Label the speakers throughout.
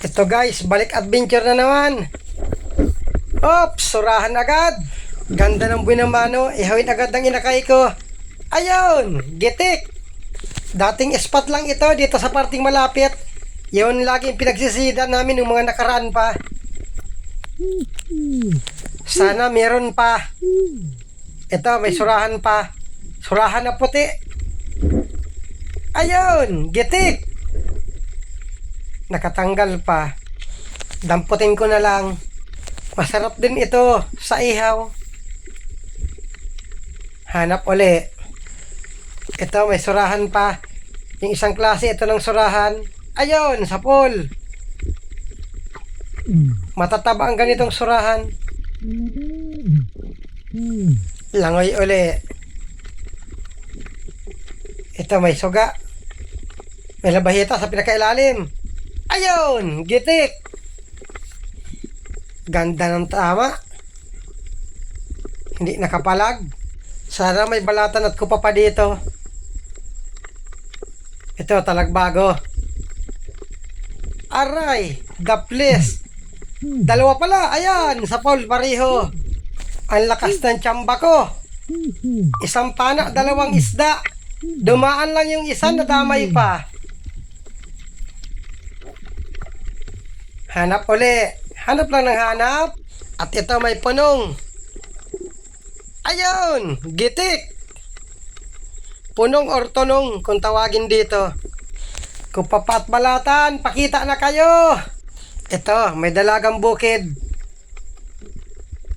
Speaker 1: Ito guys, balik adventure na naman. Ops, surahan agad. Ganda ng binamano, ihawin agad ng inakay ko. Ayun, gitik. Dating spot lang ito dito sa parting malapit. Yun lagi yung pinagsisida namin ng mga nakaraan pa. Sana meron pa. Ito, may surahan pa. Surahan na puti. Ayun, gitik. Nakatanggal pa. Damputin ko na lang. Masarap din ito sa ihaw. Hanap uli. Ito, may surahan pa. Yung isang klase, ito ng surahan. Ayun, sa pool. Matataba ang ganitong surahan. Langoy uli. Ito, may suga. May labahita sa pinakailalim. Ayun! Gitik! Ganda ng tama. Hindi nakapalag. Sana may balatan at kupa pa dito. Ito, talagbago. Aray! Place! Dalawa pala! Ayan! Sa Paul Pareho. Ang lakas ng tsamba ko. Isang pana, dalawang isda. Dumaan lang yung isa, nadamay pa. Hanap uli. Hanap lang ng hanap. At ito may punong. Ayun! Gitik! Punong or tunong kung tawagin dito. Kung papat balatan, pakita na kayo! Ito, may dalagang bukid.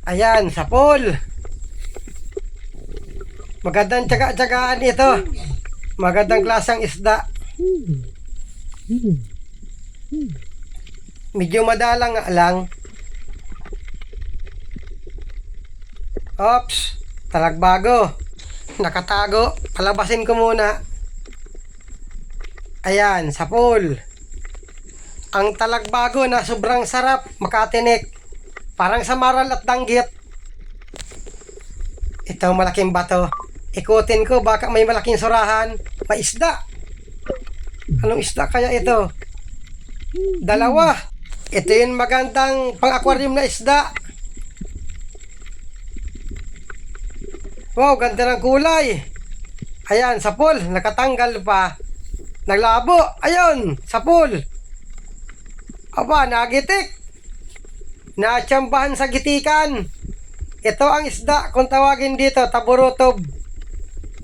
Speaker 1: Ayan, sa pool. Magandang tsaga-tsagaan ito. Magandang klasang isda. Medyo madalang nga lang. Ops, talagbago. Nakatago. Palabasin ko muna. Ayan, sa pool. Ang talagbago na sobrang sarap, makatinik. Parang sa maral at danggit. Ito malaking bato. Ikutin ko, baka may malaking surahan. May isda. Anong isda kaya ito? Dalawa. Ito yung magandang pang-aquarium na isda. Wow, ganda ng kulay. Ayan, sa pool, nakatanggal pa. Naglabo, ayun, sa pool. Aba, nagitik. Natsambahan sa gitikan. Ito ang isda, kung tawagin dito, taburutob.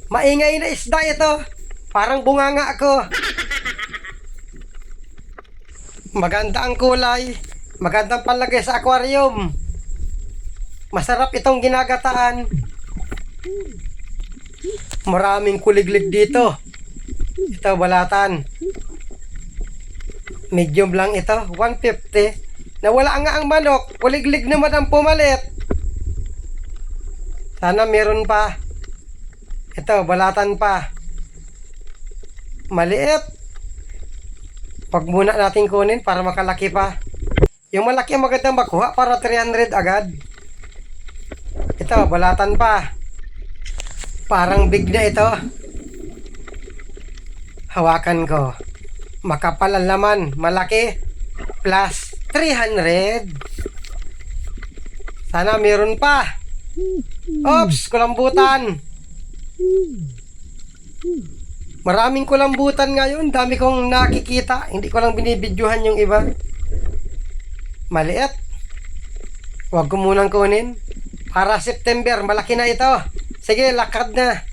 Speaker 1: Maingay na isda ito. Parang bunganga ako. Maganda ang kulay. Magandang palagay sa aquarium. Masarap itong ginagataan. Maraming kuliglig dito. Ito, balatan. Medium lang ito, 150. Nawala nga ang manok, kuliglig naman ang pumalit. Sana meron pa. Ito, balatan pa. Maliit. Pag muna natin kunin para makalaki pa. Yung malaki ang magandang makuha para 300 agad. Ito, balatan pa. Parang big na ito. Hawakan ko. Makapal ang laman. Malaki. Plus 300. Sana meron pa. Ops, kulambutan. Maraming kulambutan ngayon. Dami kong nakikita. Hindi ko lang binibidyohan yung iba. Maliit. Huwag ko munang kunin. Para September, malaki na ito. Sige, lakad na.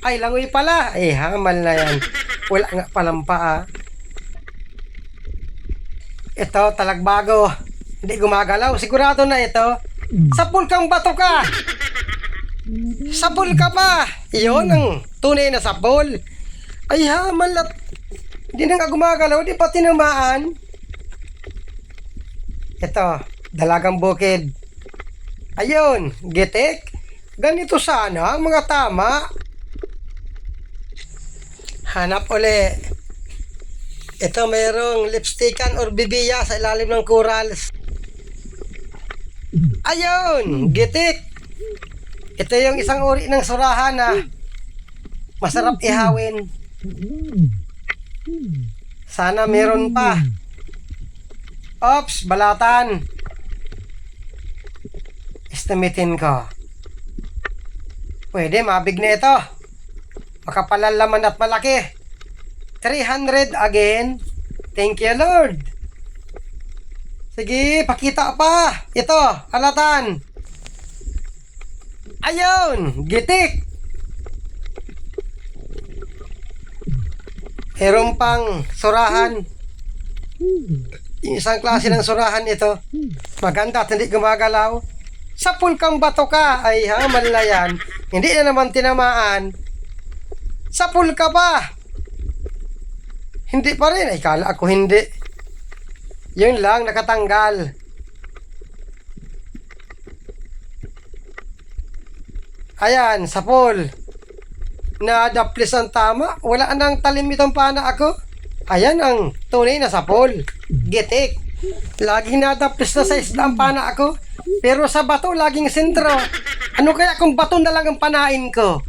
Speaker 1: Ay, langoy pala. Eh, hamal na yan. Wala nga palang paa. Ito, talagbago. Hindi gumagalaw. Sigurado na ito. Sapul kang bato ka! Sapul ka pa! Iyon ang tunay na sapul. Ay, hamal at hindi na nga gumagalaw. Di pa tinamaan. Ito, dalagang bukid. Ayun, gitik. Ganito sana ang mga tama. Hanap uli. Ito mayroong lipstickan or bibiya sa ilalim ng corals. Ayun, gitik. Ito yung isang uri ng surahan na masarap ihawin. Sana meron pa. Ops, balatan. Estimatein ko. Pwede, mabig na ito. Makapalalaman at malaki. 300 again. Thank you, Lord. Sige, pakita pa. Ito, alatan. Ayun, gitik. Meron pang surahan. Yung isang klase ng surahan ito. Maganda at hindi gumagalaw. Sa pulkang bato ka, ay hamal na yan. Hindi na naman tinamaan. Sa pulka ba? Hindi pa rin. Ay, kala ako hindi. Yun lang, nakatanggal. Ayan, sa pool. Na-daplis ang tama. Wala nang talim itong pana ako. Ayan ang tunay na sa pool. Gitik. Laging nadaplis na sa isda ang pana ako. Pero sa bato, laging sentro. Ano kaya kung bato na lang ang panain ko?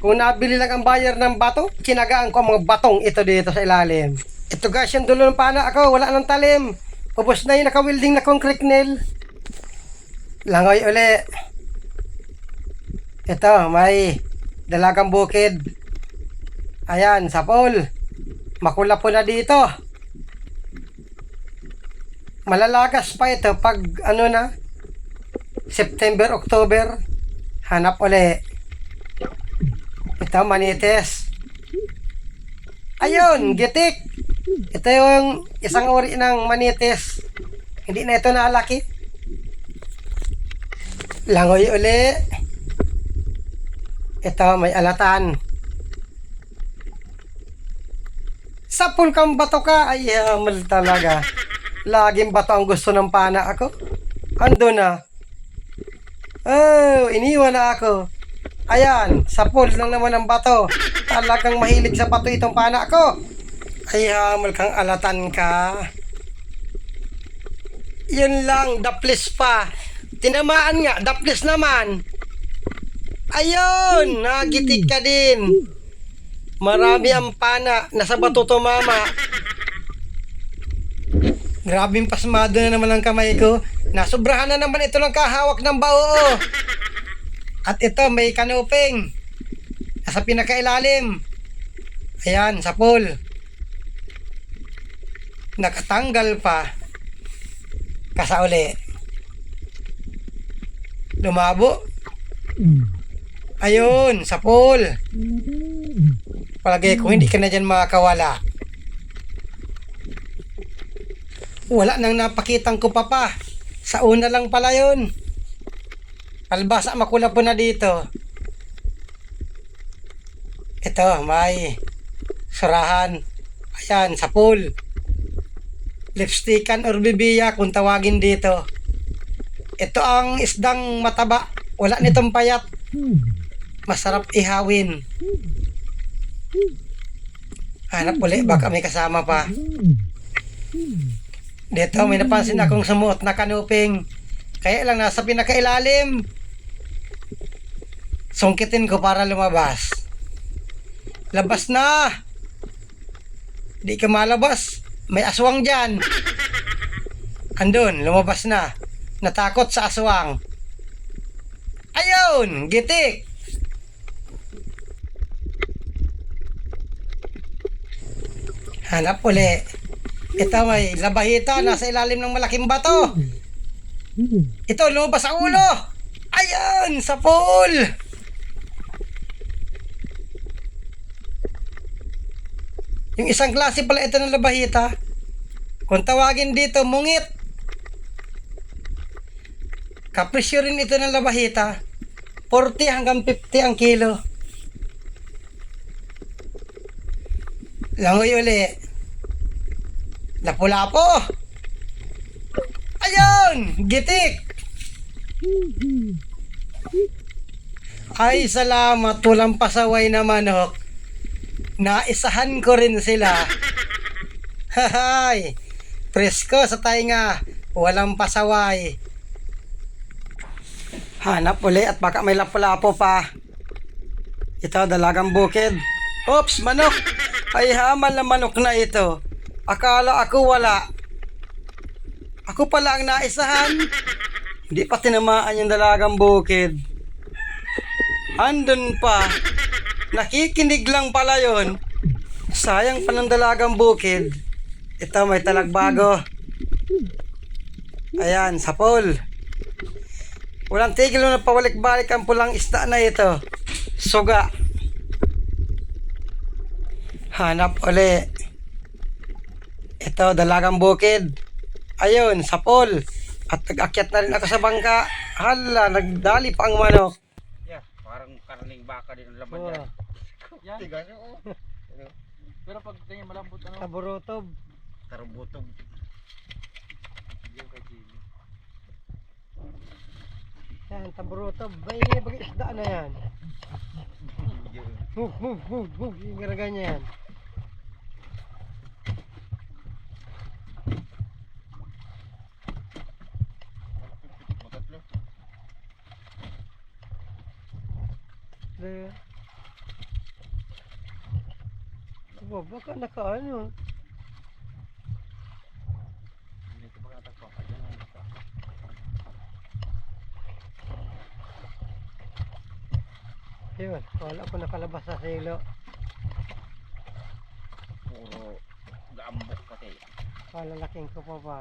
Speaker 1: Kung nabili lang ang buyer ng bato, kinagaan ko ang mga batong ito dito sa ilalim. Ito guys, yung dulo ng pana ako, wala nang talim. Ubus na yung naka-welding na concrete nail. Langoy uli. Ito, may dalagang bukid. Ayan, sa pool. Makula po na dito. Malalagas pa ito pag ano na, September, October. Hanap uli. Ito, manites. Ayun, gitik. Ito yung isang uri ng manites. Hindi na ito nalaki. Langoy uli. Ito, may alatan. Sa pulkang bato ka, ay hamal talaga. Laging bato ang gusto ng pana ako. Ando na. Oh, iniwan na ako. Ayan, sa pool lang naman ang bato. Talagang mahilig sa bato itong pana ko. Ay, hamal kang alatan ka. Yun lang, daplis pa. Tinamaan nga, daplis naman. Ayun, nagitik ka din. Marami ang pana, nasa bato tumama. Grabing pasmado na naman ang kamay ko. Nasubrahan na naman ito ng kahawak ng bao. At ito, may kanuping. Nasa pinakailalim. Ayan, sa pool. Nakatanggal pa. Kasauli. Lumabo. Ayun, sa pool. Palagay ko hindi ka na dyan makakawala. Wala nang napakitang ko pa pa. Sa una lang pala yun. Albasa makula po na dito. Ito, may surahan. Ayan, sa pool. Lipstickan or bibiya kung tawagin dito. Ito ang isdang mataba. Wala nitong payat. Masarap ihawin. Hanap uli, baka may kasama pa. Dito, may napansin akong sumuot na kanuping. Kaya lang nasa pinakailalim. Sungkitin ko para lumabas. Labas na! Di ka malabas. May aswang dyan. Andun, lumabas na. Natakot sa aswang. Ayun! Gitik! Hanap uli. Ito may labahita nasa ilalim ng malaking bato. Ito lumabas ang ulo. Ayun! Sa pool! Yung isang klase pala ito ng labahita. Kung tawagin dito, mungit. Kapresyo rin ito ng labahita. 40 hanggang 50 ang kilo. Langoy uli. Lapu-lapo. Ayun! Gitik! Ay, salamat. Walang pasaway na manok. Naisahan ko rin sila. Hahay! Presko sa tainga. Walang pasaway. Hanap uli at baka may lapu-lapo pa. Ito, dalagang bukid. Oops, manok! Ay hamal na manok na ito. Akala ako wala. Ako pala ang naisahan. Hindi pa tinamaan yung dalagang bukid. Andun pa. Nakikinig lang pala yon. Sayang pa ng dalagang bukid. Ito may talagbago. Ayan, sapol. Walang tigil na pawalik-balik ang pulang isda na ito. Suga. Hanap uli. Ito, dalagang bukid. Ayun, sapol. At nag-akyat na rin ako sa bangka. Hala, nagdali pa ang manok.
Speaker 2: Yeah, parang karning baka din ang laman
Speaker 1: Oh,
Speaker 2: yan.
Speaker 3: Yan.
Speaker 2: Oh.
Speaker 3: Pero pag ganyan malambot ano,
Speaker 1: kaburutob.
Speaker 2: Karubutog.
Speaker 3: yung kay Jimmy.
Speaker 1: Yan, taburutob. Bay, bagay isda na yan. Move, move, move, move. Yung ganyan.
Speaker 2: Matatlo.
Speaker 1: Le. Aba, baka naka ano.
Speaker 3: Hindi ko baka natagpuan ka dyan. ano ka.
Speaker 1: Yun, wala ko nakalabas sa silo.
Speaker 2: Puro gaambok pati.
Speaker 1: Palalaking ko pa pa.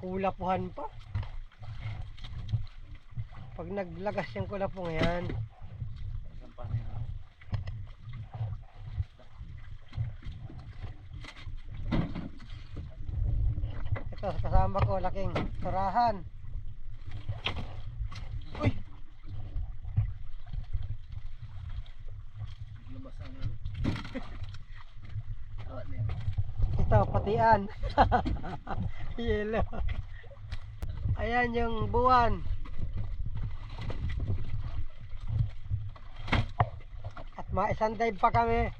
Speaker 1: Kulapuhan pa. Pag naglagas yung kulapong yan,
Speaker 3: Isang paano yun, ano?
Speaker 1: Kasama ko, laking turahan. Uy! Ito, patian. Yelo. Ayan yung buwan. At maisang dive pa kami.